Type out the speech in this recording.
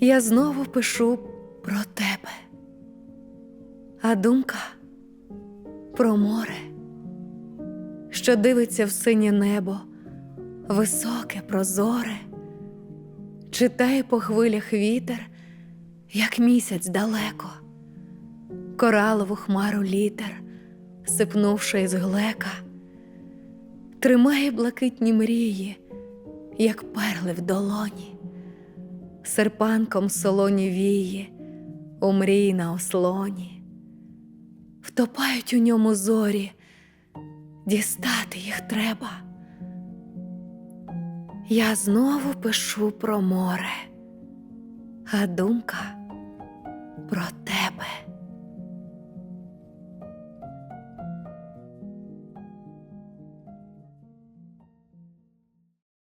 Я знову пишу про тебе, а думка про море, що дивиться в синє небо, високе, прозоре, читає по хвилях вітер, як місяць далеко, коралову хмару літер, сипнувши із глека, тримає блакитні мрії, як перли в долоні. Серпанком солоні вії, у мрії на ослоні, втопають у ньому зорі, дістати їх треба. Я знову пишу про море, а думка про